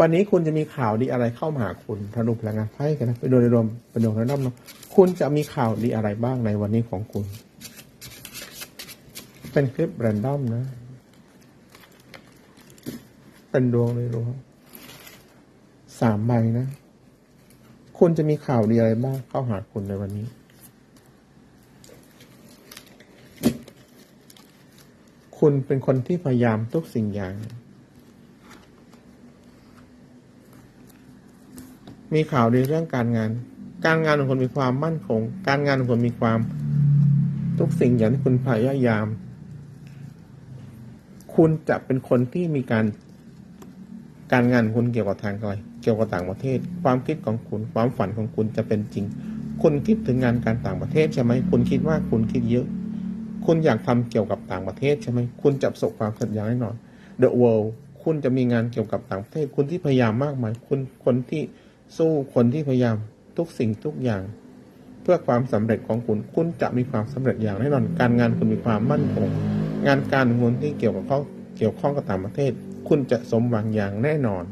วันนี้คุณจะมีข่าวดีอะไรเข้ามาหาคุณถ้าดูพลังงานไพ่กันนะไปโดยรวมเป็นดวงระดับเนาะคุณจะมีข่าวดีอะไรบ้างในวันนี้ของคุณ เป็นคลิปแรนดอมนะ เป็นดวงเลยรวมสามใบนะ คุณจะมีข่าวดีอะไรบ้างเข้าหาคุณในวันนี้ คุณเป็นคนที่พยายามทุกสิ่งอย่าง มีข่าวดีเรื่องการงาน การงานของคุณมีความมั่นคง การงานของคุณมีความ ทุกสิ่งอย่างที่คุณพยายาม คุณจะเป็นคนที่มีการ การงานของคุณเกี่ยวกับทางไกลเกี่ยวกับต่างประเทศ ความคิดของคุณ ความฝันของคุณจะเป็นจริง คุณคิดถึงงานการต่างประเทศใช่ไหมคุณคิดว่าคุณคิดเยอะ คุณอยากทำเกี่ยวกับต่างประเทศใช่ไหมคุณจะประสบความสำเร็จอย่างแน่นอน The World คุณจะมีงานเกี่ยวกับต่างประเทศ คุณที่พยายามมากมาย คุณคนที่ สู้คนที่พยายามทุกสิ่งทุกอย่าง เพื่อความสำเร็จของคุณ คุณจะมีความสำเร็จอย่างแน่นอน การงานคุณมีความมั่นคง งานการเงินที่เกี่ยวกับข้อเกี่ยวข้องกับต่างประเทศ คุณจะสมหวังอย่างแน่นอน